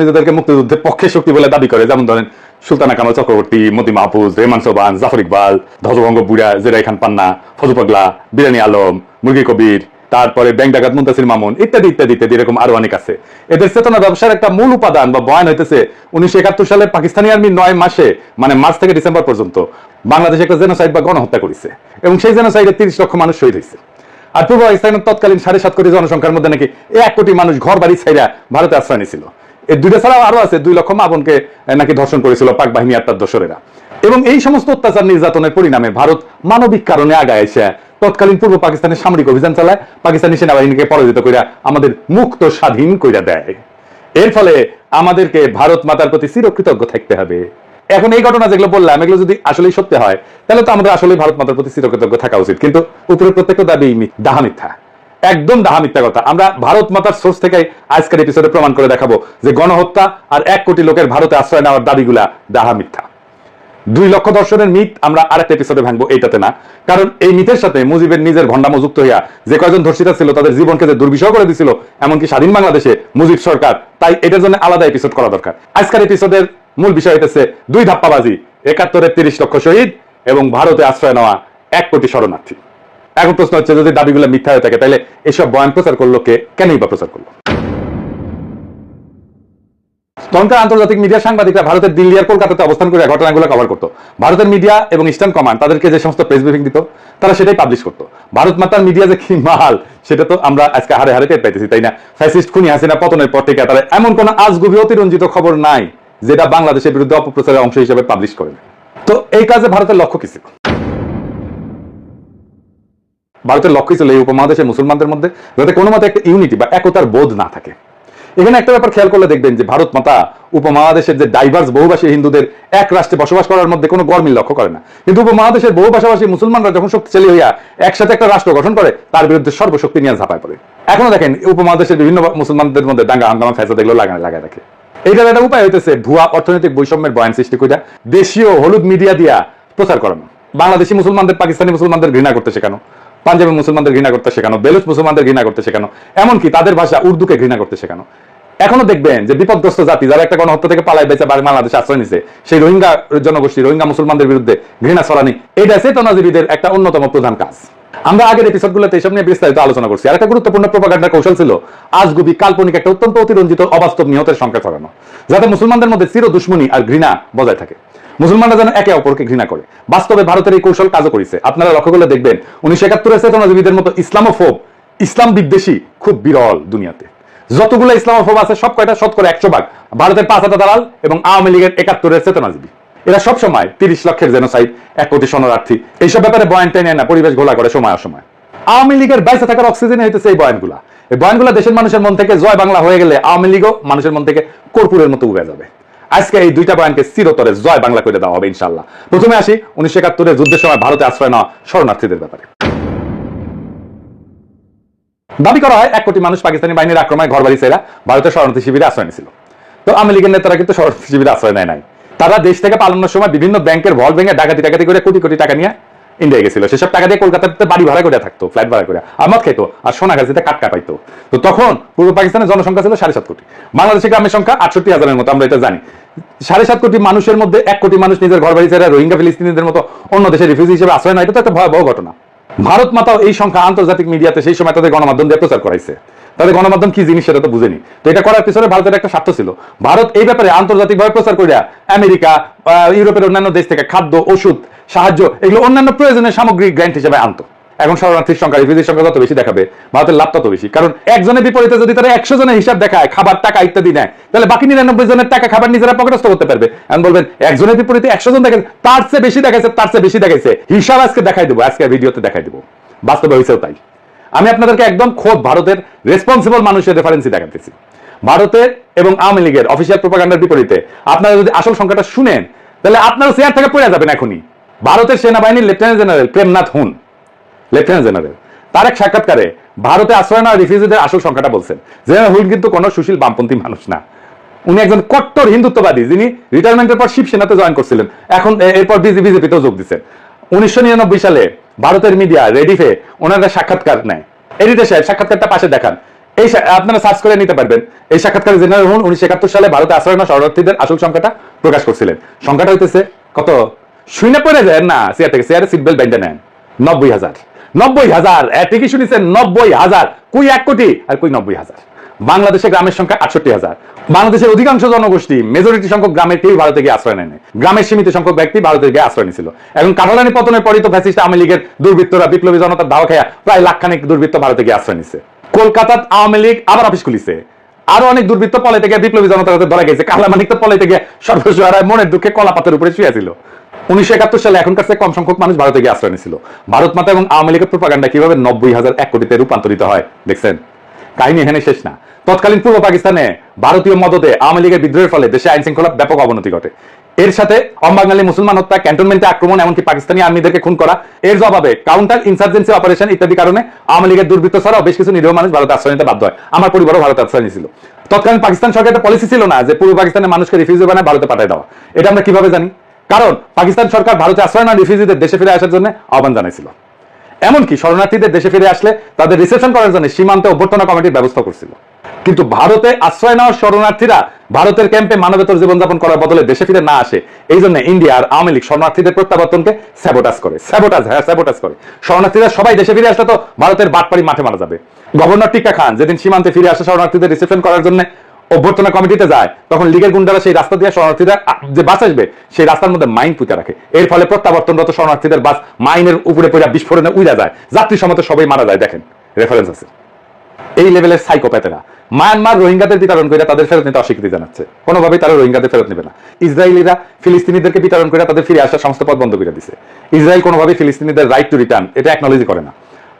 নিজেদেরকে মুক্তিযুদ্ধের পক্ষে শক্তি বলে দাবি করে। যেমন ধরেন সুলতানা কামাল চক্রবর্তী, মতি মাহফুজ রেমান সোবান জাফর ইকবাল, ধ্বজভঙ্গ বুড়া জেরাই খান পান্না ফজু পাগলা বিরানি আলম, মুরগি কবির, তারপরে ব্যাংক ডাকাত মুন্তাসির মামুন, ইত্যাদি ইত্যাদি ইত্যাদি এরকম আরও অনেক আছে। এদের চেতনা ব্যবসার একটা মূল উপাদান বা বয়ান হইতেছে উনিশশো একাত্তর সালে পাকিস্তানি আর্মি নয় মাসে মানে মার্চ থেকে ডিসেম্বর পর্যন্ত, বাংলাদেশে একটা জেনোসাইড বা গণহত্যা করেছে। এবং সেই জেনোসাইডে তিরিশ লক্ষ মানুষ শহীদ হয়েছে। আর পূর্ব পাকিস্তানের তৎকালীন সাড়ে সাত কোটি জনসংখ্যার মধ্যে নাকি এক কোটি মানুষ ঘর বাড়ি ছাইরা ভারতে আশ্রয় নিয়েছিল। এই দুইটা ছাড়াও আরও আছে, দুই লক্ষ মা বোনকে নাকি ধর্ষণ করেছিল পাক বাহিনী আর তার দোসরেরা। এবং এই সমস্ত অত্যাচার নির্যাতনের পরিণামে ভারত মানবিক কারণে আগায় এসে, তৎকালীন পূর্ব পাকিস্তানের সামরিক অভিযান চালায়, পাকিস্তানি সেনাবাহিনীকে পরাজিত কইরা আমাদের মুক্ত স্বাধীন কইরা দেয়। এর ফলে আমাদেরকে ভারত মাতার প্রতি চিরকৃতজ্ঞ থাকতে হবে। এখন এই ঘটনা যেগুলো বললাম, এগুলো যদি আসলেই সত্যি হয়, তাহলে তো আমাদের আসলে ভারত মাতার প্রতি চিরকৃতজ্ঞ থাকা উচিত। কিন্তু উপরের প্রত্যেকটা দাবি ডাহা মিথ্যা। একদম ডাহা মিথ্যা কথা। আমরা ভারত মাতার সোর্স থেকে আজকের এপিসোডে প্রমাণ করে দেখাবো যে গণহত্যা আর এক কোটি লোকের ভারতে আশ্রয় নেওয়ার দাবিগুলা ডাহা মিথ্যা। দুই লক্ষ দর্শনের মিথ আমরা আরেকটা এপিসোডে ভাঙবো এইটাতে না। কারণ এই মিথের সাথে মুজিবের নিজের ভণ্ডামো যুক্ত হইয়া যে কয়জন ধর্ষিতা ছিল তাদের জীবনকে যে দুর্বিষহ করে দিছিল, এমনকি স্বাধীন বাংলাদেশে মুজিব সরকার, তাই এটার জন্য আলাদা এপিসোড করা দরকার। আজকের এপিসোডের মূল বিষয় হইতেছে দুই ধাপ্পাবাজি, একাত্তরের তিরিশ লক্ষ শহীদ এবং ভারতে আশ্রয় নেওয়া এক কোটি শরণার্থী। এখন প্রশ্ন হচ্ছে, যদি দাবিগুলো মিথ্যা হয়ে থাকে, তাহলে এসব বয়ান প্রচার করল কে? কেনই বা প্রচার করল? তখনকার আন্তর্জাতিক মিডিয়া সাংবাদিকরা ভারতের দিল্লি আর কলকাতাতে অবস্থান করে ঘটনাগুলো কভার করতো। ভারতের মিডিয়া এবং ইস্টার্ন কমান্ড তাদেরকে যে সমস্ত প্রেস ব্রিফিং দিত, তারা সেটাই পাবলিশ করতো। ভারত মাতার মিডিয়া যে কি মাল, সেটা তো আমরা আজকে হারে হারে টের পাইতেছি, তাই না? ফ্যাসিস্ট খুনি হাসিনা পতনের পর থেকে তারা এমন কোন আজগুবি অতিরঞ্জিত খবর নাই, যেটা বাংলাদেশের বিরুদ্ধে অপপ্রচারের অংশ হিসেবে পাবলিশ করে তো এই কাজে ভারতের লক্ষ্য কি ছিল? ভারতের লক্ষ্য ছিল এই উপমহাদেশের মুসলমানদের মধ্যে, যাতে কোনো মতে একটা ইউনিটি বা একতার বোধ না থাকে। এখানে একটা ব্যাপার খেয়াল করলে দেখবেন যে ভারত মাতা উপমহাদেশের যে ডাইভার্স বহুভাষী হিন্দুদের এক রাষ্ট্রে বসবাস করার মধ্যে কোনো গরমিল লক্ষ্য করে না। কিন্তু উপমহাদেশের বহু ভাষাভাষী মুসলমানরা যখন শক্তিশালী হইয়া একসাথে একটা রাষ্ট্র গঠন করে, তার বিরুদ্ধে সর্বশক্তি নিয়ে ঝাঁপায় পড়ে। এখনও দেখেন উপমহাদেশের বিভিন্ন মুসলমানদের মধ্যে দাঙ্গা, হাঙ্গামা ফ্যাসা এগুলো লাগানো লাগায় রাখে এইটার একটা উপায় হইতেছে ভুয়া অর্থনৈতিক বৈষম্যের বয়ান সৃষ্টি কইরা দেশীয় হলুদ মিডিয়া দিয়া প্রচার করানো। বাংলাদেশি মুসলমানদের, পাকিস্তানি মুসলমানদের ঘৃণা করতে শেখানো পাঞ্জাবি মুসলমানদের ঘৃণা করতে শেখানো, বেলুচ মুসলমানদের ঘৃণা করতে শেখানো, এমনকি তাদের ভাষা উর্দুকে ঘৃণা করতে শেখানো। এখনও দেখবেন যে বিপদগ্রস্ত জাতি যারা একটা গণহত্যা থেকে পালায় বেঁচে বাড়ি বাংলাদেশে আশ্রয় নিছে, সেই রোহিঙ্গা জনগোষ্ঠী, রোহিঙ্গা মুসলমানদের বিরুদ্ধে ঘৃণা ছড়ানি এটা চেতনাজীবীদের একটা অন্যতম প্রধান কাজ। আমরা আগের এপিসোডগুলোতে এসব নিয়ে বিস্তারিত আলোচনা করছি। আর একটা গুরুত্বপূর্ণ প্রপাগান্ডার কৌশল ছিল, আজগুবি কাল্পনিক একটা অত্যন্ত অতিরঞ্জিত অবাস্তব নিহতের সংখ্যা ছড়ানো, যাতে মুসলমানদের মধ্যে চির দুশ্মনী আর ঘৃণা বজায় থাকে। মুসলমানরা যেন একে অপরকে ঘৃণা করে। বাস্তবে ভারতের এই কৌশল কাজও করেছে। আপনারা লক্ষ্য করলে দেখবেন, উনিশশো একাত্তরের চেতনাজীবীদের মতো ইসলামোফোব ইসলাম বিদ্বেষী খুব বিরল দুনিয়াতে। যতগুলো ইসলামোফোব আছে, সব কয়টা শতকরা একশো ভাগ ভারতের পাঁচ হাজার দালাল এবং আওয়ামী লীগের একাত্তরের চেতনাজীবী। এরা সব সময় তিরিশ লক্ষের জেনোসাইড, এক কোটি শরণার্থী, এইসব ব্যাপারে বয়ান টেনে না, পরিবেশ ঘোলা করে সময় অসময়। আওয়ামী লীগের বাইসে থাকার অক্সিজেন হইতেছে এই বয়ানগুলা। এই বয়ানগুলা দেশের মানুষের মন থেকে জয় বাংলা হয়ে গেলে আওয়ামী লীগও মানুষের মন থেকে কর্পূরের মতো উড়ে যাবে। আজকে এই দুইটা পয়েন্টকে চিরতরে জয় বাংলা করে দেওয়া হবে ইনশাল্লাহ প্রথমে আসি উনিশশো একাত্তরের যুদ্ধের সময় ভারতে আশ্রয় নেওয়া শরণার্থীদের ব্যাপারে। দাবি করা হয়, এক কোটি মানুষ পাকিস্তানি বাহিনীর আক্রমণে ঘর বাড়ি সেরা ভারতের শরণার্থী শিবিরে আশ্রয় নিয়েছিল। তো আওয়ামী লীগের নেতারা কিন্তু শরণার্থী শিবিরে আশ্রয় নেয় নাই। তারা দেশ থেকে পালানোর সময় বিভিন্ন ব্যাংকের ভল ভেঙে ডাকাতি ডাকাতি করে কোটি কোটি টাকা নিয়ে ইন্ডিয়া গেছিল। সেসব টাকা দিয়ে কলকাতাতে বাড়ি ভাড়া করে থাকতো ফ্ল্যাট ভাড়া করে। আমদ খেত আর সোনাগাছিতে কাটকা পাইতো। তো তখন পূর্ব পাকিস্তানের জনসংখ্যা ছিল সাড়ে সাত কোটি। বাংলাদেশের গ্রামের সংখ্যা আটষট্টি হাজারের মতো, আমরা এটা জানি। সাড়ে সাত কোটি মানুষের মধ্যে এক কোটি মানুষ নিজের ঘর বাড়ি ছেড়ে রোহিঙ্গা ফিলিস্তিনিদের মতো অন্য দেশের রিফিউজি হিসেবে আশ্রয় নেয়, এটা তো একটা ভয়াবহ ঘটনা। ভারত মাতাও এই সংখ্যা আন্তর্জাতিক মিডিয়াতে সেই সময় তাদের গণমাধ্যম দিয়ে প্রচার করাইছে। তাদের গণমাধ্যম কি জিনিস সেটা তো বুঝেনি। তো এটা করার পিছনে ভারতের একটা স্বার্থ ছিল। ভারত এই ব্যাপারে আন্তর্জাতিকভাবে প্রচার করিয়া আমেরিকা ইউরোপের অন্যান্য দেশ থেকে খাদ্য, ওষুধ সাহায্য, এগুলো অন্যান্য প্রয়োজনীয় সামগ্রিক গ্র্যান্ট হিসেবে আনতো। এখন শরণার্থীর সংখ্যা রিফিউজির সংখ্যা যত বেশি দেখাবে, ভারতের লাভ তত বেশি। কারণ একজনের বিপরীতে যদি তারা একশো জনের হিসাব দেখায়, খাবার, টাকা ইত্যাদি নেয়, তাহলে বাকি নিরানব্বই জনের টাকা খাবার নিজেরা পকেটস্থ করতে পারবে। এখন বলবেন, একজনের বিপরীতে একশো জন দেখেন তার চেয়ে বেশি দেখাইছে, তার চেয়ে বেশি দেখাইছে। হিসাব আজকে দেখাই দেবো আজকে ভিডিওতে দেখাই দেবো। বাস্তবে হয়েছেও তাই। আমি আপনাদেরকে একদম খোদ ভারতের রেসপন্সিবল মানুষের রেফারেন্সই দেখাতেছি ভারতের এবং আওয়ামী লীগের অফিসিয়াল প্রোপাগান্ডার বিপরীতে আপনারা যদি আসল সংখ্যাটা শুনেন, তাহলে আপনারা চেয়ার থেকে পড়ে যাবেন এখনই। ভারতের সেনাবাহিনীর লেফটেন্যান্ট জেনারেল প্রেমনাথ হুন, লেফটেন্যান্ট জেনারেল। তার এক সাক্ষাৎকারে ভারতে আশ্রয় নেওয়া রিফিউজিদের আসল সংখ্যাটা বলছেন। জেনারেল হুন কিন্তু কোনো সুশীল বামপন্থী মানুষ না। উনি একজন কট্টর হিন্দুত্ববাদী, যিনি রিটায়ারমেন্টের পর শিবসেনাতে জয়েন করছিলেন। এখন এরপর বিজেপিতেও যোগ দিচ্ছেন। উনিশশো নিরানব্বই সালে ভারতের মিডিয়া রেডিফে ওনারা সাক্ষাৎকার নেয়। এডিটে সাহেব, সাক্ষাৎকারটা পাশে দেখান। এই আপনারা সার্চ করে নিতে পারবেন। এই সাক্ষাৎকারে জেনারেল হুন উনিশশো একাত্তর সালে ভারতে আশ্রয় নেওয়া শরণার্থীদের আসল সংখ্যাটা প্রকাশ করছিলেন। সংখ্যাটা হইতেছে কত? শুনে পড়ে যায় না চেয়ার থেকে চেয়ারে সিট বেল্ট বেঁধে নেন। নব্বই হাজার। নব্বই হাজার ঠিকই শুনেছেন নব্বই হাজার। কুই এক কোটি? আর কুই নব্বই হাজার? বাংলাদেশে গ্রামের সংখ্যা আটষট্টি হাজার। বাংলাদেশের অধিকাংশ জনগোষ্ঠী মেজরিটি সংখ্যক গ্রামের কেউ ভারতে গিয়ে আশ্রয় নেয় গ্রামের সীমিত সংখ্যক ব্যক্তি ভারতে গিয়ে আশ্রয় নিয়েছিল এখন কাটালানি পতনের পরই তো ফ্যাসিস্ট আওয়ামী লীগের দুর্বৃত্তরা, বিপ্লবী জনতার দাওয়া খায়া প্রায় লাখখানিক দুর্বৃত্ত ভারতে গিয়ে আশ্রয় নিছে। কলকাতাত আওয়ামী লীগ আবার অফিস খুলিছে। আরও অনেক দুর্বৃত্ত পলে থেকে বিপ্লবী জনতার হাতে ধরা গেছে। কালা মানিক তো পলে থেকে সর্বস্ব মনের দুঃখে কলাপাতের উপরে শুয়েছিল উনিশশো একাত্তর সালে এখনকার চেয়ে কম সংখ্যক মানুষ ভারতে গিয়ে আশ্রয় নিয়েছিল। ভারত মাতা এবং আওয়ামী লীগের প্রোপাগান্ডা কীভাবে নব্বই হাজার এক কোটিতে রূপান্তরিত হয়, দেখছেন? কাহিনী এখানে শেষ না। তৎকালীন পূর্ব পাকিস্তানে ভারতীয় মদতে আওয়ামী লীগের বিদ্রোহের ফলে দেশে আইন শৃঙ্খলা ব্যাপক অবনতি ঘটে। এর সাথে অম্বাঙালি মুসলমান হত্যা, ক্যান্টনমেন্টে আক্রমণ, এমনকি পাকিস্তানি আর্মিদেরকে খুন করা, এর জবাবে কাউন্টার ইনসার্জেন্সি অপারেশন ইত্যাদি কারণে আওয়ামী লীগের দুর্বৃত্ত ছাড়াও বেশ কিছু নিরীহ মানুষ ভারতে আশ্রয় নিতে বাধ্য হয়। আমার পরিবারও ভারতে আশ্রয় নিয়েছিল। তৎকালীন পাকিস্তান সরকারের পলিসি ছিল না যে পূর্ব পাকিস্তানের মানুষকে রিফিউজি বানায় ভারতে পাঠিয়ে দেওয়া। এটা আমরা কীভাবে জানি? কারণ পাকিস্তান সরকার ভারতে আশ্রয় না রিফিউজিদের দেশে ফিরে আসার জন্য আহ্বান জানাইছিল। এমনকি শরণার্থীদের দেশে ফিরে আসলে তাদের রিসেপশন করার জন্য সীমান্তে অভ্যর্থনা কমিটির ব্যবস্থা করছিল। কিন্তু ভারতে আশ্রয় নেওয়া শরণার্থীরা ভারতের ক্যাম্পে মানবেতর জীবনযাপন করার বদলে দেশে ফিরে না আসে, এই জন্য ইন্ডিয়া আর আওয়ামী লীগ শরণার্থীদের প্রত্যাবর্তনকে স্যাবোটাস করে। স্যাবোটাস হ্যাঁ স্যাবোটাস করে। শরণার্থীরা সবাই দেশে ফিরে আসলে তো ভারতের বাটপাড়ি মাঠে মারা যাবে। গভর্নর টিকা খান যেদিন সীমান্তে ফিরে আসে শরণার্থীদের রিসেপশন করার জন্য অভ্যর্থনা কমিটিতে যায়, তখন লীগের গুন্ডারা সেই রাস্তা দিয়ে শরণার্থীরা যে বাস আসবে, সেই রাস্তার মধ্যে মাইন পুঁতে রাখে। এর ফলে প্রত্যাবর্তনরত শরণার্থীদের বাস মাইনের উপরে পড়ে বিস্ফোরণে উড়ে যায়। যাত্রী সমত সবাই মারা যায়, দেখেন। রেফারেন্স আছে। এই লেভেলের সাইকোপ্যাথেরা মায়ানমার রোহিঙ্গাদের বিতরণ করে তাদের ফেরত নিতে অস্বীকৃতি জানাচ্ছে। কোনোভাবেই তারা রোহিঙ্গাদের ফেরত নেবে না। ইসরায়েলিরা ফিলিস্তিনিদেরকে বিতরণ করে তাদের ফিরে আসার সমস্ত পথ বন্ধ করে দিছে। ইসরায়েল কোনোভাবেই ফিলিস্তিনিদের রাইট টু রিটার্ন এটা অ্যাকনোলজি করে না।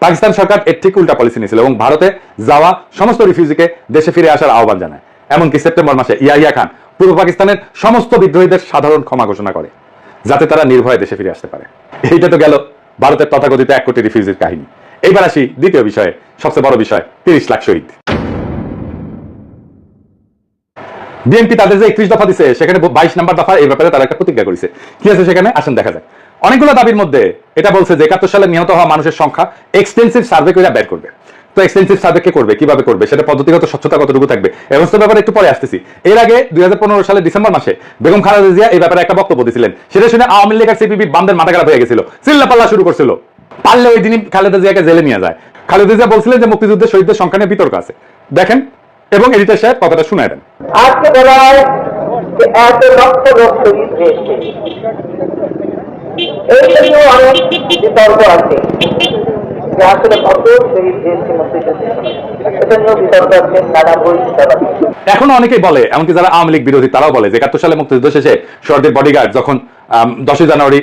পাকিস্তান সরকার এর ঠিক উল্টা পলিসি নিয়েছিল এবং ভারতে যাওয়া সমস্ত রিফিউজিকে দেশে ফিরে আসার আহ্বান জানায়। এমনকি সেপ্টেম্বর মাসে ইয়াহিয়া খান পূর্ব পাকিস্তানের সমস্ত বিদ্রোহীদের সাধারণ ক্ষমা ঘোষণা করে, যাতে তারা নির্ভয়ে দেশে ফিরে আসতে পারে। এইটা তো গেল ভারতের তথাকথিত এক কোটি রিফিউজির কাহিনী। এইবার আসি দ্বিতীয় বিষয়ে, সবচেয়ে বড় বিষয়, তিরিশ লাখ শহীদ। বিএনপি তাদের যে একত্রিশ দফা দিছে, সেখানে বাইশ নাম্বার দফা, এই ব্যাপারে তারা একটা প্রতিজ্ঞা করেছে। কি আছে সেখানে? আসেন দেখা যাক। অনেকগুলো দাবির মধ্যে এটা বলছে যে একাত্তর সালে নিহত হওয়া মানুষের সংখ্যা এক্সটেন্সিভ সার্ভে করে বের করবে। তো এক্সটেন্সিভ সার্ভে করবে, কীভাবে করবে, সেটা পদ্ধতিগত স্বচ্ছতা কতটুকু থাকবে, এই সমস্ত ব্যাপারে একটু পরে আসতেছি। এর আগে দুই সালে ডিসেম্বর মাসে বেগম খালেদা জিয়া এই ব্যাপারে একটা বক্তব্য দিয়েছিলেন সেটা শুনে আওয়ামী লীগ আর সিপিবি বামদের মাথা খারাপ হয়ে গেছিল। চিল্লা পাল্লা শুরু করছিল। পারলে ওই দিনই খালেদা জিয়াকে জেলে নিয়ে যায়। খালেদা জিয়া বলছিলেন যে মুক্তিযুদ্ধের শহীদদের সংখ্যা নিয়ে বিতর্ক আছে। দেখেন, এবং এডিটর সাহেব কথাটা শুনে দেন। আজকে বলা এই জন্য অনেক বিতর্ক আছে। এখন অনেকেই বলে, এমনকি যারা আওয়ামী লীগ বিরোধী, তারাও বলে যে একাত্তর সালে মুক্তিযুদ্ধ শেষে সরকারের বডিগার্ড যখন দশই জানুয়ারি,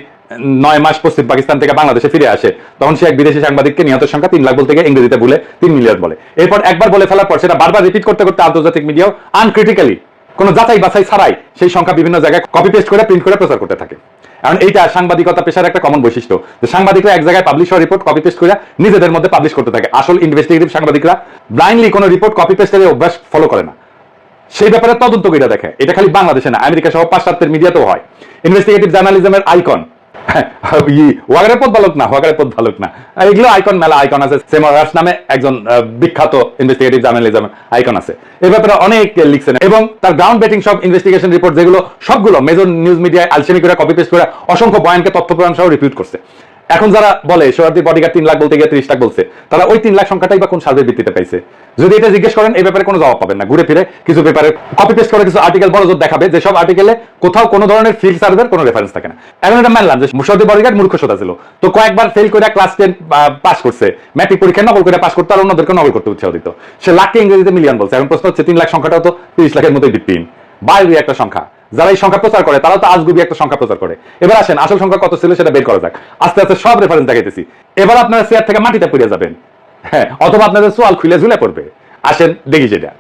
নয় মাস পশ্চিম পাকিস্তান থেকে বাংলাদেশে ফিরে আসে, তখন সে এক বিদেশি সাংবাদিককে নিহতের সংখ্যা তিন লাখ বলতে গিয়ে ইংরেজিতে বলে তিন মিলিয়ন বলে। এরপর একবার বলে ফেলার পর সেটা বারবার রিপিট করতে করতে আন্তর্জাতিক মিডিয়াও আনক্রিটিক্যালি কোনো যাচাই বাছাই ছাড়াই সেই সংখ্যা বিভিন্ন জায়গায় কপি পেস্ট করে প্রিন্ট করে প্রচার করতে থাকে। এখন এইটা সাংবাদিকতা পেশার একটা কমন বৈশিষ্ট্য। যে সাংবাদিকরা এক জায়গায় পাবলিশ হওয়া রিপোর্ট কপি পেস্ট করে নিজেদের মধ্যে পাবলিশ করতে থাকে। আসল ইনভেস্টিগেটিভ সাংবাদিকরা ব্লাইন্ডলি কোনো রিপোর্ট কপি পেস্টের অভ্যাস ফলো করে না। সেই ব্যাপারে তদন্ত করে দেখে। এটা খালি বাংলাদেশে না, আমেরিকা সহ পাশ্চাত্যের মিডিয়াতেও হয়। ইনভেস্টিগেটিভ জার্নালিজমের আইকন ওয়াগারের পথ বালক না ওয়াগারের পথ বালক না। এগুলো আইকন মেলা আইকন আছে। সেমরাস নামে একজন বিখ্যাত ইনভেস্টিগেটিভ জার্নালিজম আইকন আছে। এই ব্যাপারে অনেক লিখছেন এবং তার গ্রাউন্ড ব্যাটিং সব ইনভেস্টিগেশন রিপোর্ট যেগুলো সবগুলো মেজর নিউজ মিডিয়ায় আলসেমি করে কপি পেস্ট করে অসংখ্য বয়ানকে তথ্য প্রদান সহ রিপিউট করছে এখন যারা বলে সোহার্দির বডিগার্ড তিন লাখ বলতে গিয়ে ত্রিশ লাখ বলছে, তারা ওই তিন লাখ সংখ্যাটাই বা কোন সার্ভে ভিত্তিতে পাইছে? যদি এটা জিজ্ঞেস করেন এই ব্যাপারে কোনো জবাব পাবেন না। ঘুরে ফিরে কিছু পেপারে কপি পেস্ট করে কিছু আর্টিকেল বড় দেখাবে যেসব আর্টিকেলে কোথাও কোনো ধরনের ফিল্ড সার্ভের কোনো রেফারেন্স থাকে না। এখন এটা মানলাম যে মুশারদি বডিগার্ড মূর্খ সোতা ছিল। তো কয়েকবার ফেল করে ক্লাস টেন পাস করছে। ম্যাট্রিক পরীক্ষায় নকল করে পাস করতে আর অন্যদেরকে নকল করতে উৎসাহ দিত। সে লাখকে ইংরেজিতে মিলিয়ন বলছে। এখন প্রশ্ন হচ্ছে, তিন লাখ সংখ্যাটাও তো তিরিশ লাখের মতোই ডিপিন বাইরে একটা সংখ্যা। যারা এই সংখ্যা প্রচার করে তারা তো আজগুবি একটা সংখ্যা প্রচার করে। এবার আসেন, আসল সংখ্যা কত ছিল সেটা বের করা যাক। আস্তে আস্তে সব রেফারেন্স দেখাইতেছি। এবার আপনারা চেয়ার থেকে মাটিতে পড়ে যাবেন। হ্যাঁ অথবা আপনাদের সোয়াল খুলে ঝুলে পড়বে। আসেন, দেখি সেটা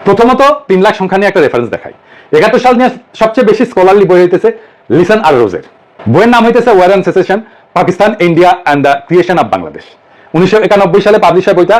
প্রথমত তিন লাখ সংখ্যা নিয়ে একটা রেফারেন্স দেখাই। একাত্তর সাল নিয়ে সবচেয়ে বেশি স্কলারলি বই হইতেছে লিসন আর রোজের। বইয়ের নাম হইতেছে war and secession Pakistan India and the creation of Bangladesh উনিশশো একানব্বই সালে পাবলিশ হয় বইটা।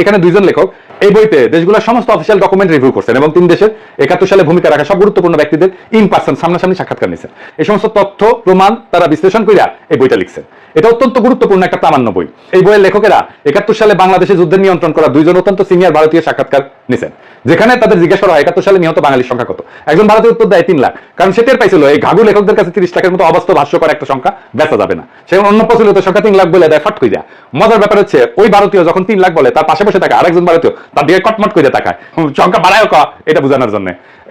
এখানে দুইজন লেখক। এই বইতে দেশগুলোর সমস্ত অফিসিয়াল ডকুমেন্ট রিভিউ করছেন এবং তিন দেশের একাত্তর সালে ভূমিকা রাখা সব গুরুত্বপূর্ণ ব্যক্তিদের ইন পার্সন সামনাসামনি সাক্ষাৎকার নিয়েছেন। এই সমস্ত তথ্য, প্রমাণ তারা বিশ্লেষণ করিয়া এই বইটা লিখছেন। এটা অত্যন্ত গুরুত্বপূর্ণ একটা প্রামাণ্য বই। এই বইয়ের লেখকেরা একাত্তর সালে বাংলাদেশে যুদ্ধের নিয়ন্ত্রণ করা দুইজন অত্যন্ত সিনিয়র ভারতীয় সাক্ষাৎকার নিছেন। যেখানে তাদের জিজ্ঞাসা করা হয়, একাত্তর সালে নিহত বাঙালির সংখ্যা কত? একজন ভারতীয় উত্তর দেয় তিন লাখ। কারণ সে টের পাইছিল, এই ঘাগু লেখকদের কাছে তিরিশ লাখের মতো অবাস্তব হাস্যকর একটা সংখ্যা বেচা যাবে না। সে অন্য প্রচলিত সংখ্যা তিন লাখ বলে দেয়, ফট করে দেয় মজার ব্যাপার হচ্ছে, ওই ভারতীয় যখন তিন লাখ বলে, তার পাশে বসে থাকে আরেকজন ভারতীয় তার দিকে কটমট করে তাকায়। সংখ্যা বাড়ায় ক, এটা বোঝানোর জন্য।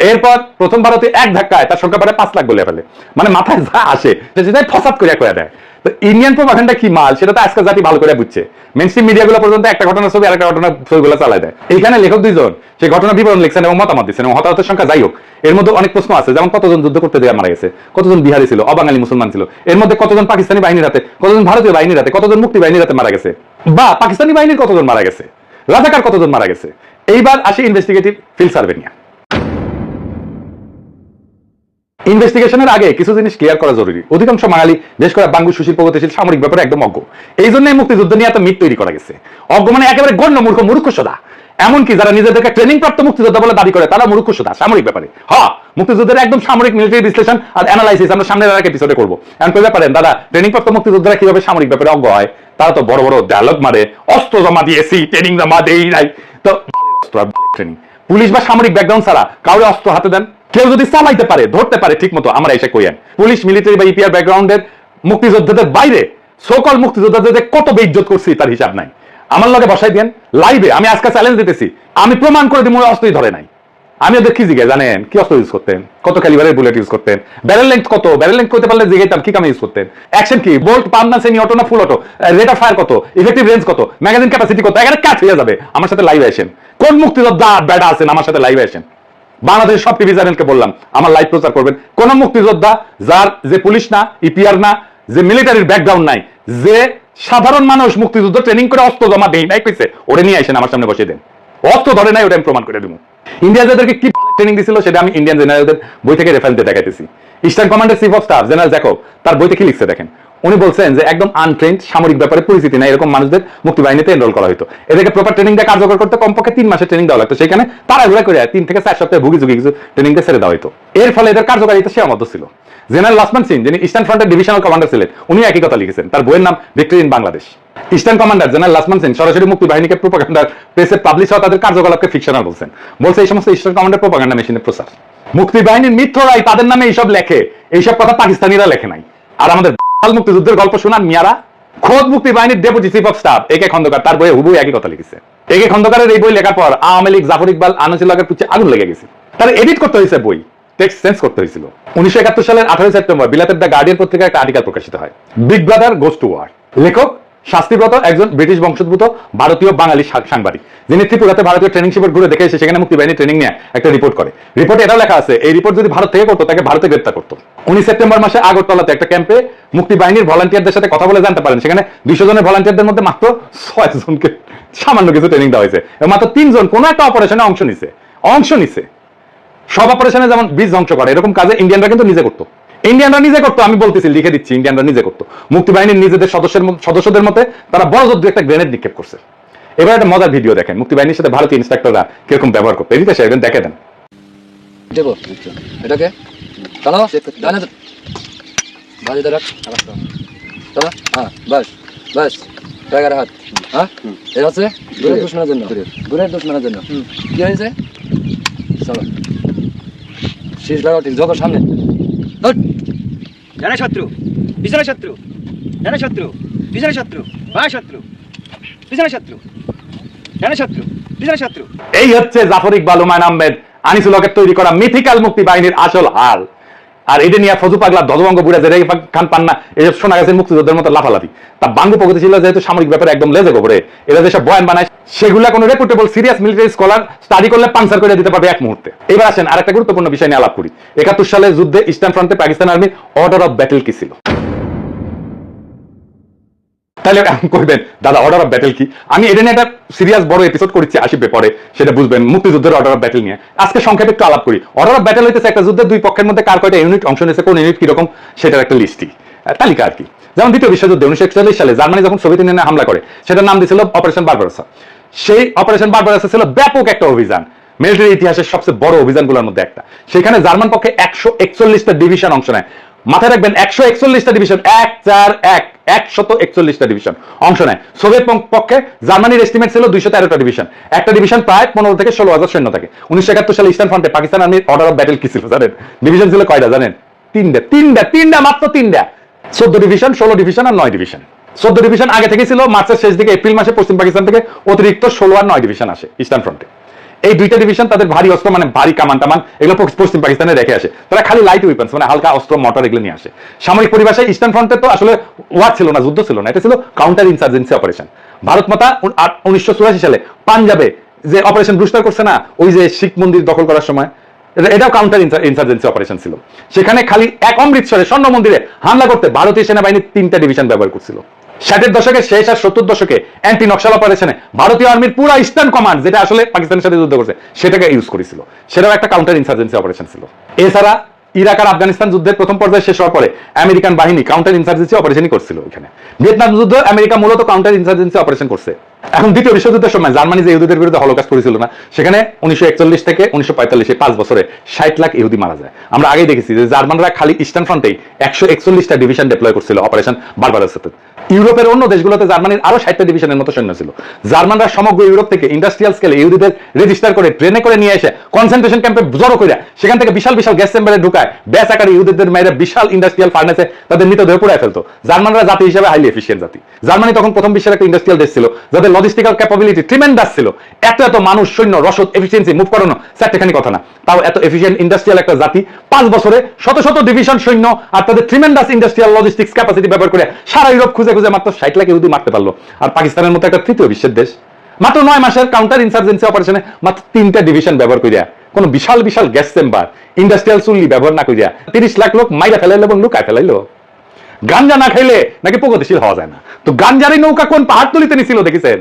এরপর প্রথম ভারতীয় এক ধাক্কায় তার সংখ্যা বাড়ায় পাঁচ লাখ বলে ফেলে। মানে মাথায় যা আসে সেটাই ফসাদ করে করে দেয়। তো ইন্ডিয়ান প্রোপাগান্ডা কি মাল, সেটা তো আজকাল জাতি ভালো করে বুঝছে। মেনস্ট্রিম মিডিয়াগুলো পর্যন্ত একটা ঘটনার ছবি, আরেকটা ঘটনার ছবিগুলো চালায় দেয়। এইখানে লেখক দুইজন সেই ঘটনা বিবরণ লিখছেন এবং মতামত দিচ্ছেন এবং হতাহতের সংখ্যা যাই হোক, এর মধ্যে অনেক প্রশ্ন আছে। যেমন কতজন যুদ্ধ করতে দেওয়া মারা গেছে? কতজন বিহারি ছিল? অবাঙালি মুসলমান ছিল? এর মধ্যে কতজন পাকিস্তানি বাহিনীর হাতে, কতজন ভারতীয় বাহিনীর হাতে, কতজন মুক্তি বাহিনীর হাতে মারা গেছে? বা পাকিস্তানি বাহিনীর কতজন মারা গেছে? রাজাকার কতজন মারা গেছে? এইবার আসি ইনভেস্টিগেটিভ ফিল সার্ভে নিয়ে। ইনভেস্টিগেশনের আগে কিছু জিনিস ক্লিয়ার করা জরুরি। অধিকাংশ বাঙালি দেশ করা বাঙ্গু সুশীল প্রগতিশীল সামরিক ব্যাপারে একদম অজ্ঞ। এই জন্য মুক্তিযুদ্ধ নিয়ে এত মিথ তৈরি করা গেছে। অজ্ঞ মানে একেবারে গণ্য মূর্খ মূর্খ সদা এমনকি যারা নিজেদেরকে ট্রেনিং প্রাপ্ত মুক্তিযোদ্ধা বলে দাবি করে তারা মূর্খ সদা সামরিক ব্যাপারে। হ্যাঁ মুক্তিযুদ্ধের একদম সামরিক মিলিটারি বিশ্লেষণ আর অ্যানালাইসিস আমরা সামনের আর এপিসোডে করব। এখন কই পারেন দাদা ট্রেনিং প্রাপ্ত মুক্তিযোদ্ধারা কীভাবে সামরিক ব্যাপারে অজ্ঞ হয়, তারা তো বড় বড় ডায়লগ মারে, অস্ত্র জমা দিয়েছি ট্রেনিং জমা দেই নাই। তো ট্রেনিং পুলিশ বা সামরিক ব্যাকগ্রাউন্ড ছাড়া কাউরে অস্ত্র হাতে দেন? কেউ যদি চালাইতে পারে, ধরতে পারে ঠিক মতো আমরা এসে কইয়েন পুলিশ, মিলিটারি বা ইপিআর ব্যাকগ্রাউন্ডের মুক্তিযোদ্ধাদের বাইরে সকল মুক্তিযোদ্ধাদের কত বেইজ্জত করছি তার হিসাব নাই। আমার লগে বসাই দেন লাইভে আমি আজকে চ্যালেঞ্জ দিতেছি, আমি প্রমাণ করে দিব ওই অস্ত্রই ধরে নাই। আমি ওদের কি জিগে জানেন? কি অস্ত্র ইউজ করতেন? কত ক্যালিবারের বুলেট ইউজ করতেন? ব্যারেল লেন্থ কত? ব্যারেল লেন্থ করতে পারলে জিগাইতাম, কি কামে ইউজ করতেন? অ্যাকশন কি? বোল্ট পাম না সেমি অটো না full auto rate of fire কত? ইফেক্টিভ রেঞ্জ কত? ম্যাগাজিন ক্যাপাসিটি কত? এখানে ক্যাচ হয়ে যাবে। আমার সাথে লাইভে আসেন। কোন মুক্তিযোদ্ধা ব্যাডা আছেন? আমার সাথে লাইভে আসেন। বাংলাদেশের সব টিভি চ্যানেলকে বললাম, আমার লাইভ প্রচার করবেন। কোন মুক্তিযোদ্ধা, যার যে পুলিশ না ইপিআর না, যে মিলিটারির ব্যাকগ্রাউন্ড নাই, যে সাধারণ মানুষ মুক্তিযুদ্ধ ট্রেনিং করে অস্ত্র জমা দেই নাই, কইছে, ওরে নিয়ে আসেন আমার সামনে বসে দেন। অস্ত্র ধরে নাই ওটা আমি প্রমাণ করে দেবো। ইন্ডিয়া যাদেরকে কি ট্রেনিং দিছিল, সেটা আমি ইন্ডিয়ান জেনারেলদের বই থেকে রেফারেন্স দিয়ে দেখাইতেছি। Eastern commander chief of staff general Jacob তার বইতে কি লিখছে দেখেন? উনি বলছেন যে একদম আনট্রেন্ড সামরিক ব্যাপারে পরিচিতি নাই, এরকম মানুষদের মুক্তি বাহিনীতে এনরোল করা হতো এদেরকে প্রপার ট্রেনিং দিয়ে কার্যকর করতে কমপক্ষে তিন মাসের ট্রেনিং দেওয়া লাগতো। সেখানে তারা ঘুরে করে তিন থেকে চার সপ্তাহে ভুগি ঝুঁকি কিছু ট্রেনিং দিয়ে ছেড়ে দেওয়া হতো এর ফলে এদের কার্যকারিতা সে মতো ছিল। জেনারেল লাসমান সিং, যিনি ইস্টার্ন ফ্রন্টের ডিভিশনাল কমান্ডার ছিলেন উনি একই কথা লিখেছেন। তার বইয়ের নাম victory in Bangladesh eastern commander general Lachhman Singh সরাসরি মুক্তি বাহিনীকে প্রোপাগান্ডার প্রেসে পাবলিশ হওয়া তাদের কার্যকলাপকে ফিকশনাল বলছেন। বলছে, এই সমস্ত ইস্টার্ন কমান্ডার প্রোপাগান্ডা মেশিনের প্রচার। মুক্তি বাহিনীর মিত্ররাই তাদের নামে এইসব লেখে। এইসব কথা পাকিস্তানিরা লেখে নাই। আর আমাদের বাল মুক্তিযুদ্ধের গল্প শোনান মিয়ারা। খোদ মুক্তি বাহিনীর ডেপুটি চিফ অফ স্টাফ একে খন্দকার, তার বইয়ে হুবু একই কথা লিখেছে। একে খন্দকারের এই বই লেখার পর আওয়ামী লীগ, জাফর ইকবাল আনসিল্লাহের পুচ্ছে আগুন লেগে গেছে। তার এডিট করতে হয়েছে বই। টেক্সট চেঞ্জ করতে হয়েছিল। উনিশশো একাত্তর সালের আঠারোই সেপ্টেম্বর বিলাতের দ্য গার্ডিয়ান পত্রিকায় একটা আর্টিকেল প্রকাশিত হয়। Big brother goes to war লেখক শাস্তিব্রত, একজন ব্রিটিশ বংশোদ্ভূত, ভারতীয় বাঙালি সাংবাদিক, যিনি ত্রিপুরাতে ভারতীয় ট্রেনিং শিবির ঘুরে দেখে এসে সেখানে মুক্তি বাহিনী ট্রেনিং নিয়ে একটা রিপোর্ট করে। রিপোর্টে এটাও লেখা আছে, এই রিপোর্ট যদি ভারত থেকে করতো, তাকে ভারতে গ্রেপ্তার করতো। উনি সেপ্টেম্বর মাসে আগরতলাতে একটা ক্যাম্পে মুক্তি বাহিনীর ভলান্টিয়ারদের সাথে কথা বলে জানতে পারেন। সেখানে দুইশো জনের ভলান্টিয়ারদের মধ্যে মাত্র ছয় জনকে সামান্য কিছু ট্রেনিং দেওয়া হয়েছে। এবং মাত্র তিনজন কোনো একটা অপারেশনে অংশ নিছে। অংশ নিছে। সব অপারেশনে যেমন বীজ ধ্বংস করে, এরকম কাজে ইন্ডিয়ানরা কিন্তু নিজে করতো। ইন্ডিয়ানরা নিজে করতো আমি বলতেছি লিখে দিচ্ছি ইন্ডিয়ানরা নিজে করতো। মুক্তি বাহিনীর নিজেদের সদস্যের সদস্যদের মতে তারা বড় জোর একটা গ্রেনেড নিক্ষেপ করছে। এবার একটা মজার ভিডিও দেখেন মুক্তি বাহিনীর সাথে ভারতীয় ইন্সপেক্টররা কীরকম ব্যবহার করতো। এদিকে আসে একদিন দেখে দেন। এটাকে চালাও ডানে রাখ চালা হ্যাঁ বাস বাস টাকার হাত। হ্যাঁ? এটা হচ্ছে দূরের দুশ্মনের জন্য। দূরের দুশ্মনের জন্য। কি হয়েছে? চলো। শীষ লাগাও ঠিক যত সামনে। ধর। শত্রু পিছনে শত্রু, জানে শত্রু পিছনে শত্রু বা শত্রু পিছনে শত্রু, জানে শত্রু পিছনে শত্রু। এই হচ্ছে জাফর ইকবাল, হুমায়ুন আহমেদ। আনিসুল হকের তৈরি করা মিথিক্যাল মুক্তি বাহিনীর আসল হাল। আর এটা নিয়ে ফজু পাগলা ধ্বজভঙ্গ বুড়া যেটা খান পান না এসব শোনা গেছে মুক্তিযোদ্ধার মতো লাফালাফি। তা বাঙ্গু প্রগতি ছিল যেহেতু সামরিক ব্যাপারে একদম লেজে গোবরে। এরা যেসব বয়ান বানায়, সেগুলা কোনো reputable serious military scholar study করলে পাঞ্চার করে দিতে পারবে এক মুহূর্তে। এবার আসেন আরেকটা গুরুত্বপূর্ণ বিষয় নিয়ে আলাপ করি। একাত্তর সালে যুদ্ধে ইস্টার্ন ফ্রন্টে পাকিস্তান আর্মির অর্ডার অফ ব্যাটেল কি ছিল? তাহলে এখন করবেন দাদা অর্ডার অফ ব্যাটেল কি? আমি এটা নিয়ে একটা সিরিয়াস বড় এপিসোড করেছি আসিবে পরে, সেটা বুঝবেন, মুক্তিযুদ্ধের অর্ডার অফ ব্যাটেল নিয়ে। আজকে সংক্ষেপে একটু আলাপ করি। অর্ডার অফ ব্যাটেল হইতেছে একটা যুদ্ধের দুই পক্ষের মধ্যে কার কয়টা ইউনিট অংশ নিয়েছে, কোন ইউনিট কীরকম, সেটার একটা লিস্টই তালিকা আর কি। যেমন দ্বিতীয় বিশ্বযুদ্ধে উনিশশো একচল্লিশ সালে জার্মানি যখন সোভিয়েত ইউনিয়নে হামলা করে, সেটার নাম দিয়েছিল অপারেশন বারবারসা সেই অপারেশন বারবারাসে ছিল ব্যাপক একটা অভিযান মিলিটারি ইতিহাসের সবচেয়ে বড় অভিযানগুলোর মধ্যে একটা। সেখানে জার্মান পক্ষে একশো একচল্লিশটা ডিভিশন অংশ নেয়। মাথায় রাখবেন, একশো একচল্লিশটা ডিভিশন এক, চার, এক। একশত একচল্লিশটা ডিভিশন অংশ নেয়। সোভিয়েত পক্ষে জার্মানির এস্টিমেট ছিল দুইশো তেরোটা ডিভিশন একটা ডিভিশন প্রায় পনেরো থেকে ষোলো হাজার সৈন্য থাকে। উনিশশো একাত্তর সালে ইস্টার্ন ফ্রন্টে পাকিস্তান আর্মির অর্ডার অফ ব্যাটেল কি ছিল জানেন? ডিভিশন ছিল কয়টা জানেন? তিনটা। তিনটা। তিনটা, মাত্র তিনটা। চোদ্দ ডিভিশন ষোলো ডিভিশন আর নয় ডিভিশন চোদ্দ ডিভিশন আগে থেকে ছিল। মার্চের শেষ দিকে এপ্রিল মাসে পশ্চিম পাকিস্তান থেকে অতিরিক্ত ষোলো আর নয় ডিভিশন আসে ইস্টার্ন ফ্রন্টে এই দুইটা ডিভিশন তাদের ভারী অস্ত্র মানে ভারী কামান টামান, এগুলো পশ্চিম পাকিস্তানে রেখে আসে। তারা খালি লাইট উইপন্স মানে হালকা অস্ত্র মোটর এগুলো নিয়ে আসে। সামরিক পরিভাষায় ইস্টার্ন ফ্রন্টে তো আসলে ওয়ার ছিল না, যুদ্ধ ছিল না, এটা ছিল কাউন্টার ইনসার্জেন্সি অপারেশন ভারত মাতা উনিশশো চুরাশি সালে পাঞ্জাবে যে অপারেশন ব্রুস্টার করছে না, ওই যে শিখ মন্দির দখল করার সময়, এটা- এটাও কাউন্টার ইনসার্জেন্সি অপারেশন ছিল। সেখানে খালি এক অমৃতসরে স্বর্ণ মন্দিরে হামলা করতে ভারতীয় সেনাবাহিনী তিনটা ডিভিশন ব্যবহার করছিল। ষাটের দশকে শেষ আর সত্তর দশকে অ্যান্টি নকশাল অপারেশনে ভারতীয় আর্মির পুরো ইস্টার্ন কমান্ড যেটা আসলে পাকিস্তানের সাথে যুদ্ধ করছে, সেটাকে ইউজ করেছিল। সেটাও একটা কাউন্টার ইনসার্জেন্সি অপারেশন ছিল। এছাড়া ইরাক আর আফগানিস্তান যুদ্ধের প্রথম পর্যায়ে শেষ হওয়ার পরে আমেরিকান বাহিনী কাউন্টার ইনসার্জেন্সি অপারেশনই করছিল ওইখানে। ভিয়েতনাম যুদ্ধ আমেরিকা মূলত কাউন্টার ইনসার্জেন্সি অপারেশন করছে। এখন দ্বিতীয় বিশ্বযুদ্ধের সময় জার্মানি যে ইহুদিদের বিরুদ্ধে হলোকাস্ট করেছিল না, সেখানে উনিশশো একচল্লিশ থেকে উনিশশো পঁয়তাল্লিশে পাঁচ বছরে ষাট লাখ ইহুদি মারা যায়। আমরা আগেই দেখেছি যে জার্মানরা খালি ইস্টার্ন ফ্রন্টেই একশো একচল্লিশটা ডিভিশন ডেপ্লয় করছিল অপারেশন বারবারের সাথে ইউরোপের অন্য দেশগুলোতে জার্মানির আরও ষাটটা ডিভিশনের মতো সৈন্য ছিল। জার্মানরা সমগ্র ইউরোপ থেকে ইন্ডাস্ট্রিয়াল স্কেলে ইহুদিদের রেজিস্টার করে ট্রেনে করে নিয়ে এসে কনসেন্ট্রেশন ক্যাম্পে জড়ো করে সেখান থেকে বিশাল বিশাল গ্যাস চেম্বারে ঢুকায়, ব্যাস আকারে ইহুদিদের মেয়েরা বিশাল ইন্ডাস্ট্রিয়াল ফার্নেসে তাদের মৃতদেহ পুড়ায় ফেলতো। জার্মানরা জাতি হিসেবে হাইলি এফিসিয়েন্ট জাতি। জার্মানি তখন প্রথম বিশ্বের একটা ইন্ডাস্ট্রিয়াল দেশ ছিল, যাদের লজিস্টিক্যাল ক্যাপাবিলিটি ট্রিমেন্ডাস ছিল। এত এত মানুষ, সৈন্য, রসদ এফিসিয়েন্সি মুভ করানো চারটেখানি কথা না। তাও এত এফিসিয়েন্ট ইন্ডাস্ট্রিয়াল একটা জাতি, পাঁচ বছরে শত শত ডিভিশন সৈন্য আর তাদের ট্রিমেন্ডাস ইন্ডাস্ট্রিয়াল লজিস্টিক্স ক্যাপাসিটি ব্যবহার করে সারা ইউরোপ খুঁজে খুঁজে মাত্র ষাট লাখ ইহুদি মারতে পারল। আর পাকিস্তানের মতো একটা তৃতীয় বিশ্বের দেশ। মাত্র নয় মাসের কাউন্টার ইনসার্জেন্সি অপারেশনে মাত্র তিনটা ডিভিশন ব্যবহার করিয়া কোন বিশাল বিশাল গ্যাস চেম্বার ইন্ডাস্ট্রিয়াল চুল্লি ব্যবহার না করিয়া তিরিশ লাখ লোক মাইরা ফেলাইলো এবং লুকায় ফেলাইলো। গাঞ্জা না খাইলে নাকি প্রগতিশীল হওয়া যায় না। তো গাঞ্জারি নৌকা কোন পাহাড় তুলিতে নিছিল দেখেছেন?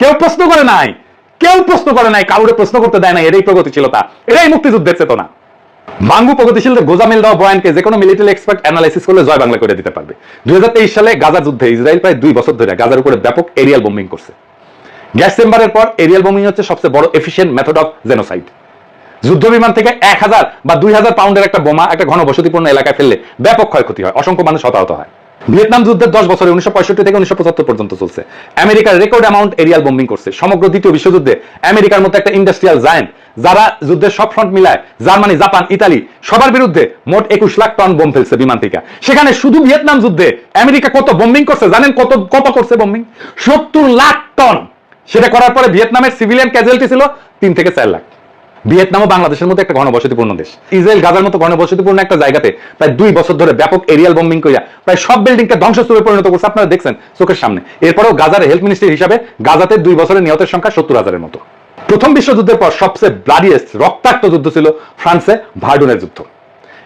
কেউ প্রশ্ন করে নাই, কেউ প্রশ্ন করে নাই কাউরে প্রশ্ন করতে দেয় না এটাই প্রগতিশীলতা, এটাই মুক্তিযুদ্ধের চেতনা। বাঙ্গু প্রগতিশীলদের গোজামিল দেওয়া বয়ানকে যে কোনো মিলিটারি এক্সপার্ট অ্যানালাইসিস করলে জয় বাংলা করে দিতে পারবে। দুই হাজার তেইশ সালে গাজা যুদ্ধে ইসরায়েল প্রায় দুই বছর ধরে গাজার উপরে ব্যাপক এরিয়াল বোম্বিং করছে। গ্যাস চেম্বারের পর এরিয়াল বোমিং হচ্ছে সবচেয়ে বড় এফিসিয়েন্ট মেথড অফ জেনোসাইড যুদ্ধ বিমান থেকে এক হাজার বা দুই হাজার পাউন্ডের একটা বোমা একটা ঘনবসতিপূর্ণ এলাকায় ফেললে ব্যাপক ক্ষয়ক্ষতি হয়, অসংখ্য মানুষ হতাহত হয়। ভিয়েতনাম যুদ্ধের দশ বছরে উনিশশো পঁয়ষট্টি থেকে উনিশশো পঁচাত্তর পর্যন্ত চলছে। আমেরিকার রেকর্ড অ্যামাউন্ট এরিয়াল বোম্বিং করছে। সমগ্র দ্বিতীয় বিশ্বযুদ্ধে আমেরিকার মতো একটা ইন্ডাস্ট্রিয়াল জায়েন্ট যারা যুদ্ধের সব ফ্রন্ট মিলায়, জার্মানি, জাপান, ইতালি, সবার বিরুদ্ধে মোট একুশ লাখ টন বোম ফেলছে বিমান থেকে। সেখানে শুধু ভিয়েতনাম যুদ্ধে আমেরিকা কত বোম্বিং করছে, জানেন কত কত করছে বোম্বিং সত্তর লাখ টন সেটা করার পরে ভিয়েতনামের সিভিলিয়ান ক্যাজুয়ালিটি ছিল তিন থেকে চার লাখ। ভিয়েতনাম ও বাংলাদেশের মধ্যে একটা ঘনবসতিপূর্ণ দেশ। ইসরায়েল গাজার মতো ঘনবসতিপূর্ণ একটা জায়গাতে প্রায় দুই বছর ধরে ব্যাপক এরিয়াল বোম্বিং করিয়া প্রায় সব বিল্ডিংকে ধ্বংসস্তূপে পরিণত করছে আপনারা দেখছেন চোখের সামনে। এরপরেও গাজার হেলথ মিনিস্ট্রি হিসাবে গাজাতে দুই বছরের নিহতের সংখ্যা সত্তর হাজারের মতো। প্রথম বিশ্বযুদ্ধের পর সবচেয়ে ব্লাডিয়েস্ট রক্তাক্ত যুদ্ধ ছিল ফ্রান্সে ভার্ডুনের যুদ্ধ।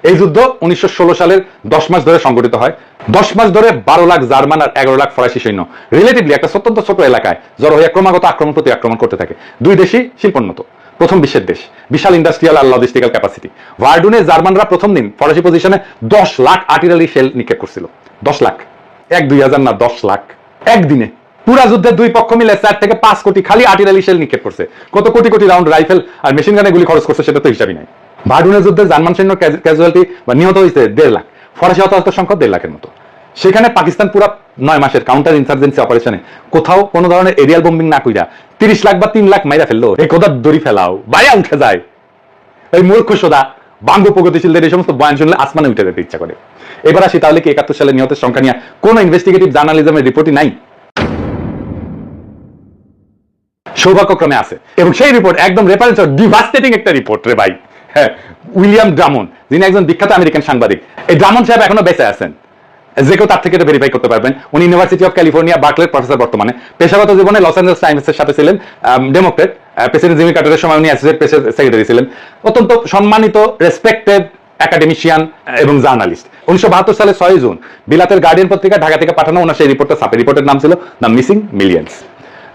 এই যুদ্ধ উনিশশো ষোলো সালের দশ মাস ধরে সংগঠিত হয়। দশ মাস ধরে বারো লাখ জার্মান আর এগারো লাখ ফরাসি সৈন্য রিলেটিভলি একটা অত্যন্ত ছোট এলাকায় জড়ো হয়ে ক্রমাগত আক্রমণ প্রতি আক্রমণ করতে থাকে। দুই দেশই শিল্পোন্নত। প্রথম বিশ্বের দেশ। বিশাল ইন্ডাস্ট্রিয়াল আর লজিস্টিক্যাল ক্যাপাসিটি ভার্ডুনে জার্মানরা প্রথম দিন ফরাসি পজিশনে দশ লাখ আর্টিলারি শেল নিক্ষেপ করছিল। দশ লাখ। এক, দুই হাজার না, দশ লাখ। একদিনে। পুরা যুদ্ধের দুই পক্ষ মিলে চার থেকে পাঁচ কোটি খালি আর্টিলারি শেল নিক্ষেপ করছে। কত কোটি কোটি রাউন্ড রাইফেল আর মেশিন গানে গুলি খরচ করছে সেটা তো হিসাবই নাই। ভার্ডুনের যুদ্ধে জার্মান সৈন্য ক্যাজুয়ালিটি বা নিহত হয়েছে দেড় লাখ। ফরাসি হতাহতের সংখ্যা দেড় লাখের মতো। সেখানে পাকিস্তান পুরো নয় মাসের কাউন্টার ইনসার্জেন্সি অপারেশনে কোথাও কোনো ধরনের এরিয়াল বোম্বিং না কইরা তিরিশ লাখ বা তিন লাখ মাইরা ফেলল। এই কোথাও দড়ি ফেলাও, বাইরে উঠে যায়। এই মূর্খ সোদা, বাঙ্গ প্রগতিশীলদের এই সমস্ত বয়ান শুনলে আসমানে উঠে যেতে ইচ্ছা করে। এবার আসি তাহলে কি একাত্তর সালে নিহতের সংখ্যা নিয়ে। কোনো ইনভেস্টিগেটিভ জার্নালিজমের রিপোর্টই নাই। সৌভাগ্যক্রমে আছে। এবং সেই রিপোর্ট একদম রেফারেন্স ডিভাস্টেটিং একটা রিপোর্ট রে ভাই। হ্যাঁ উইলিয়াম ড্রামন, যিনি একজন বিখ্যাত আমেরিকান সাংবাদিক। এই ড্রামন সাহেব এখনও বেঁচে আছেন। যে কেউ তার থেকে এটা ভেরিফাই করতে পারবেন। উনি ইউনিভার্সিটি অফ ক্যালিফোর্নিয়া বার্কলের প্রফেসর বর্তমানে। পেশাগত জীবনে লস অ্যাঞ্জেলস টাইমসের সাথে ছিলেন ডেমোক্রেট প্রেসিডেন্ট জিমি কার্টারের সময় উনি অ্যাসোসিয়েট সেক্রেটারি ছিলেন। অত্যন্ত সম্মানিত রেসপেক্টেড একাডেমিশিয়ান এবং জার্নালিস্ট উনিশশো বাহাত্তর সালে ছয় জুন, বিলাতের গার্ডিয়ান পত্রিকা ঢাকা থেকে পাঠানো ওনার সেই রিপোর্টটা ছাপে রিপোর্টের নাম ছিল দ্য মিসিং মিলিয়ন্স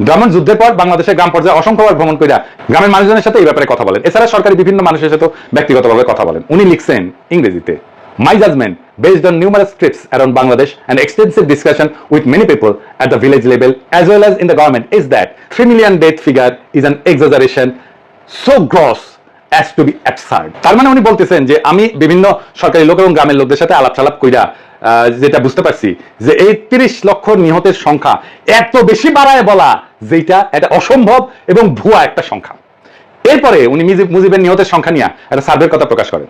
গ্রামের যুদ্ধের পর বাংলাদেশের গ্রাম পর্যায়ে অসংখ্যবার ভ্রমণ করিয়া গ্রামের মানুষজনের সাথে এই ব্যাপারে কথা বলেন। এছাড়া সরকারি বিভিন্ন মানুষের সাথে ব্যক্তিগতভাবে কথা বলেন। উনি লিখছেন ইংরেজিতে My judgment, based on numerous trips around Bangladesh and extensive discussion with many people at the village level as well as in the government, is that 3 million death figure is an exaggeration so gross as to be absurd. তার মানে উনি বলতেছেন যে আমি বিভিন্ন সরকারি লোক এবং গ্রামের লোকদের সাথে আলাপ সালাপ কইরা যেটা বুঝতে পারছি যে এই তিরিশ লক্ষ নিহতের সংখ্যা এত বেশি বাড়ায় বলা যেটা এটা অসম্ভব এবং ভুয়া একটা সংখ্যা এরপরে উনি মুজিব মুজিবের নিহতের সংখ্যা নিয়ে একটা সার্ভের কথা প্রকাশ করেন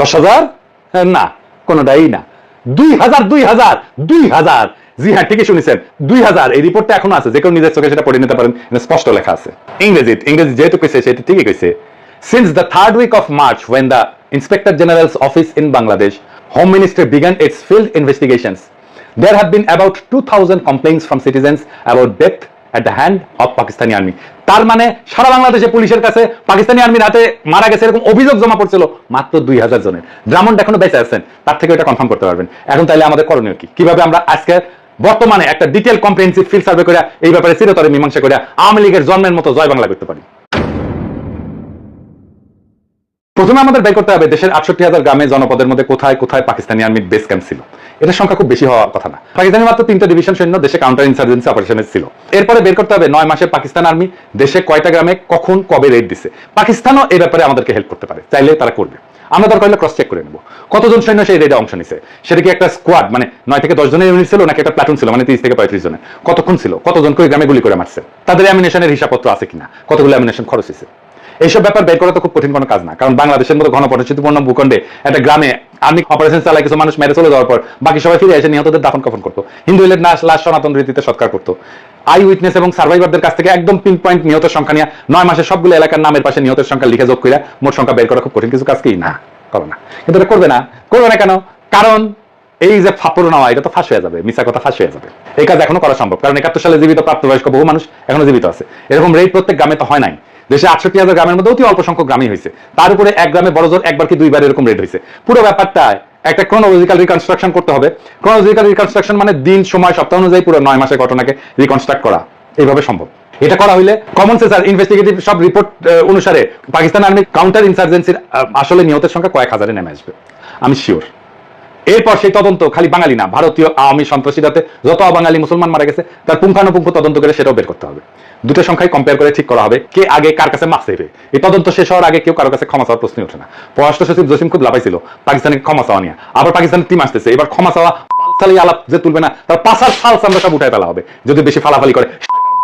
দশ হাজার? না, কোনোটাই না। দুই হাজার দুই হাজার দুই হাজার। জি হ্যাঁ ঠিকই শুনেছেন, দুই হাজার। এই রিপোর্টটা এখনও আছে, যে কেউ নিজের চোখে সেটা পড়ে নিতে পারেন স্পষ্ট লেখা আছে। ইংরেজি ইংরেজি যেহেতু কেছে সেটি ঠিকই কেছে since the third week of March when the inspector general office in Bangladesh home minister began its field investigation there have been about two thousand complain from citizens about death at the hand of Pakistani army তার মানে সারা বাংলাদেশে পুলিশের কাছে পাকিস্তানি আর্মির হাতে মারা গেছে এরকম অভিযোগ জমা পড়ছিল মাত্র দুই হাজার জনের। ড্রামন্ড এখনও বেঁচে আছেন, তার থেকে এটা কনফার্ম করতে পারবেন। এখন তাহলে আমাদের করণীয় কি? কীভাবে আমরা আজকে বর্তমানে একটা ডিটেল কম্প্রিহেন্সিভ ফিল্ড সার্ভে করে এই ব্যাপারে চিরতরে মীমাংসা করে আওয়ামী লীগের জন্মের মতো জয় বাংলা করতে পারি? প্রথমে আমাদের বের করতে হবে দেশের আটষট্টি হাজার গ্রামে জনপদের মধ্যে কোথায় কোথায় পাকিস্তানি আর্মির বেস ক্যাম্প ছিল। এটার সংখ্যা খুব বেশি হওয়ার কথা না। পাকিস্তানি মাত্র তিনটা ডিভিশন সৈন্য দেশে কাউন্টার ইনসার্জেন্সি অপারেশনে ছিল। এরপরে বের করতে হবে নয় মাসে পাকিস্তান আর্মি, দেশে কয়টা গ্রামে কখন কবে রেড দিছে। পাকিস্তানও এই ব্যাপারে আমাদেরকে হেল্প করতে পারে। চাইলে তারা করবে। আমরা দরকার হলে ক্রস চেক করে নেব। কতজন সৈন্য সেই রেডে অংশ নিছে? সেটা কি একটা স্কোয়াড মানে নয় থেকে দশ জনের ইউনিট ছিল নাকি একটা প্লাটুন ছিল মানে তিরিশ থেকে পঁয়ত্রিশ জনের? কতক্ষণ ছিল? কতজন করে গ্রামে গুলি করে মারছে? তাদের অ্যামিনেশনের হিসাবপত্র আছে কিনা? কতগুলো অ্যামিনেশন খরচ হয়েছে? এইসব ব্যাপার বের করা তো খুব কঠিন কোনো কাজ না। কারণ বাংলাদেশের মতো ঘন পরিস্থিতিপূর্ণ ভূখণ্ডে একটা গ্রামে আর্মি অপারেশন চালায় কিছু মানুষ মেরে চলে যাওয়ার পর বাকি সবাই ফিরে এসে নিহতদের দাফন কাফন করতো। হিন্দু এলের লাশ লাশ, সনাতন রীতিতে সৎকার করতো। আই উইটনেস এবং সার্ভাইভারদের কাছ থেকে একদম পিন পয়েন্ট নিহতের সংখ্যা নিয়ে নয় মাসে সবগুলো এলাকার নামের পাশে নিহতের সংখ্যা লিখে যোগ করে মোট সংখ্যা বের করা খুব কঠিন কিছু কাজ কি না, করো না। কিন্তু এটা করবে না। করবে না কেন? কারণ এই যে ফাপড় নেওয়া, এটা তো ফাঁস হয়ে যাবে। মিশা কথা ফাঁস হয়ে যাবে। এই কাজ এখনও করা সম্ভব। কারণ একাত্তর সালে জীবিত প্রাপ্তবয়স্ক বহু মানুষ এখনও জীবিত আছে। এরকম রেট প্রত্যেক গ্রামে তো হয় নাই। দেশে আটষট্টি হাজার গ্রামের মধ্যে অতি অল্প সংখ্যক গ্রামই হয়েছে। তার উপরে এক গ্রামে বড় জোর একবার কি দুইবার এরকম রেট হয়েছে। পুরো ব্যাপারটা একটা ক্রোনোলজিক্যাল রিকনস্ট্রাকশন করতে হবে। ক্রোনোলজিক্যাল রিকনস্ট্রাকশন মানে দিন, সময়, সপ্তাহ অনুযায়ী পুরো নয় মাসের ঘটনাকে রিকনস্ট্রাক্ট করা। এইভাবে সম্ভব। এটা করা হইলে কমন সেন্স আর ইনভেস্টিগেটিভ সব রিপোর্ট অনুসারে পাকিস্তান আর্মি কাউন্টার ইনসার্জেন্সির আসলে নিহতের সংখ্যা কয়েক হাজারে নেমে আসবে। আমি শিওর এরপর সেই তদন্ত খালি বাঙালি না, ভারতীয় আওয়ামী সন্ত্রাসীরাতে যত বাঙালি মুসলমান মারা গেছে, তার পুঙ্খানুপুঙ্খ তদন্ত করে সেটাও বের করতে হবে। দুটো সংখ্যায় কম্পেয়ার করে ঠিক করা হবে, কে আগে কার কাছে মাছ দেবে এই তদন্ত শেষ হওয়ার আগে কেউ কারও কাছে ক্ষমা চাওয়ার প্রশ্নই ওঠে না। পররাষ্ট্র সচিব জসিম খুব লাভাইছিল পাকিস্তানের ক্ষমা চাওয়া নিয়ে। আবার পাকিস্তানের টিম আসতেছে, এবার ক্ষমা চাওয়া বালসালি আলাপ যে তুলবে না, তার পাশার ফাল আমরা সব উঠায় ফেলা হবে। যদি বেশি ফালাফালি করে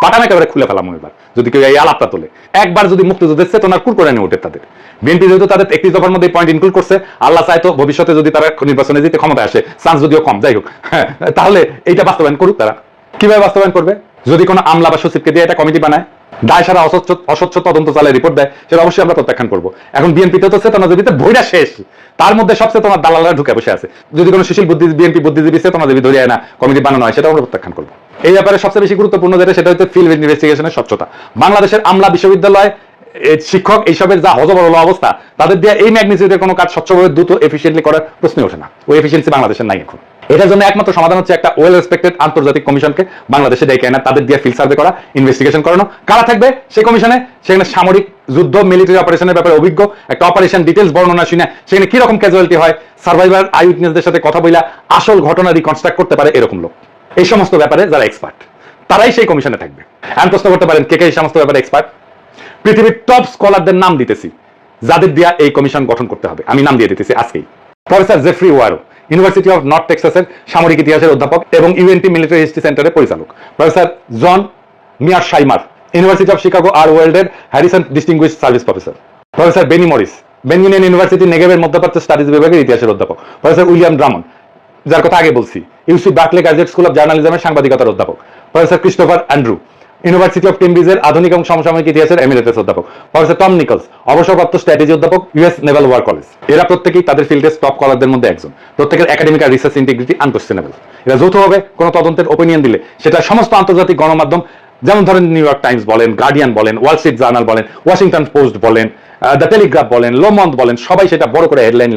বাটাম একেবারে খুলে ফেলাম এবার। যদি কেউ এই আলাপটা তোলে। একবার যদি মুক্তিযুদ্ধের চেতনার কুর করে নিয়ে ওঠে তাদের। বিএনপি যেহেতু তাদের একত্রিশ দফার মধ্যে পয়েন্ট ইনক্লুড করছে আল্লাহ চাইতো ভবিষ্যতে যদি তারা নির্বাচনে জিতে ক্ষমতা আসে চান্স যদিও কম। যাই হোক হ্যাঁ, তাহলে এইটা বাস্তবায়ন করুক তারা। কীভাবে বাস্তবায়ন করবে? যদি কোনো আমলা বা সচিবকে দিয়ে একটা কমিটি বানায়, দায় সারা অস্বচ্ছ অস্বচ্ছ তদন্ত চালে রিপোর্ট দেয়, সেটা অবশ্যই আমরা প্রত্যাখ্যান করব। এখন বিএনপিতে তো চেতনা জবিতে ভৈরা শেষ। তার মধ্যে সব চেতনা দালালরা ঢুকে বসে আছে। যদি কোনো সুশীল বুদ্ধি বিএনপি বুদ্ধিজীবী চেতনা দেবী ধরিয়ে না কমিটি বানানো হয়, সেটা আমরা প্রত্যাখ্যান করব। এই ব্যাপারে সবচেয়ে বেশি গুরুত্বপূর্ণ যেটা, সেটা হচ্ছে ফিল্ড ইনভেস্টিগেশনের স্বচ্ছতা। বাংলাদেশের আমলা বিশ্ববিদ্যালয় শিক্ষক, এইসবের যা হজবরল অবস্থা, তাদের দিয়ে এই ম্যাগনিচিউডের কোনো কাজ স্বচ্ছভাবে দ্রুত এফিসিয়েন্টলি করার প্রশ্নই ওঠে না। ওই এফিসিয়েন্সি বাংলাদেশের নাই এখন। এটার জন্য একমাত্র সমাধান হচ্ছে একটা ওয়েল রেসপেক্টেড আন্তর্জাতিক কমিশনকে বাংলাদেশে ডেকে আনা তাদের দিয়ে ফিল্ড সার্ভে করা ইনভেস্টিগেশন করানো। কারা থাকবে সেই কমিশনে? সেখানে সামরিক যুদ্ধ মিলিটারি অপারেশনের ব্যাপারে অভিজ্ঞ, একটা অপারেশন ডিটেলস বর্ণনা শুনে, সেখানে কি রকম ক্যাজুয়ালিটি হয় সার্ভাইভার আই উইটনেসদের সাথে কথা বইলা আসল ঘটনা রিকনস্ট্রাক্ট করতে পারে এরকম লোক। এই সমস্ত ব্যাপারে যারা এক্সপার্ট তারাই সেই কমিশনে থাকবে। এখন প্রশ্ন করতে পারেন, কে কে এই সমস্ত ব্যাপারে এক্সপার্ট পৃথিবীর টপ স্কলারদের নাম দিতেছি, যাদের দিয়া এই কমিশন গঠন করতে হবে। আমি নাম দিয়ে দিতেছি আজকেই। Professor Geoffrey Wawro university of North টেক্সাসের সামরিক ইতিহাসের অধ্যাপক এবং ইউএনটি মিলিটারি হিস্ট্রি সেন্টারের পরিচালক। Professor John Mearsheimer university of Chicago আর ওয়ার্ল্ডের Harrison distinguished service professor professor Benny Morris Ben Gurion university নেগেবের মধ্যপ্রাচ্য স্টাডিজ বিভাগের ইতিহাসের অধ্যাপক। প্রফেসর উইলিয়াম ড্রামন যার কথা আগে বলছি UC Berkeley graduate school of জার্নালিজমের সাংবাদিকতার অধ্যাপক। Professor Christopher Andrew university of কেমব্রিজের আধুনিক এবং সমসাময়িক ইতিহাসের এমিরেটাস অধ্যাপক। প্রফেসর টম নিকলস অবসরপ্রাপ্ত স্ট্র্যাটেজি অধ্যাপক ইউএস নেভাল ওয়ার কলেজ এরা প্রত্যেকেই তাদের ফিল্ডের টপ কলারদের মধ্যে একজন। প্রত্যেকের একাডেমিক আর রিসার্চ ইন্টিগ্রিটি আনকোশ্চেনেবল এরা যৌথভাবে কোনো তদন্তের ওপিনিয়ন দিলে সেটা সমস্ত আন্তর্জাতিক গণমাধ্যম, যেমন ধরেন নিউ ইয়র্ক টাইমস বলেন গার্ডিয়ান বলেন ওয়াল স্ট্রিট জার্নাল বলেন ওয়াশিংটন পোস্ট বলেন দ্য টেলিগ্রাফ বলেন লোমন্দ বলেন, সবাই সেটা বড় করে হেডলাইন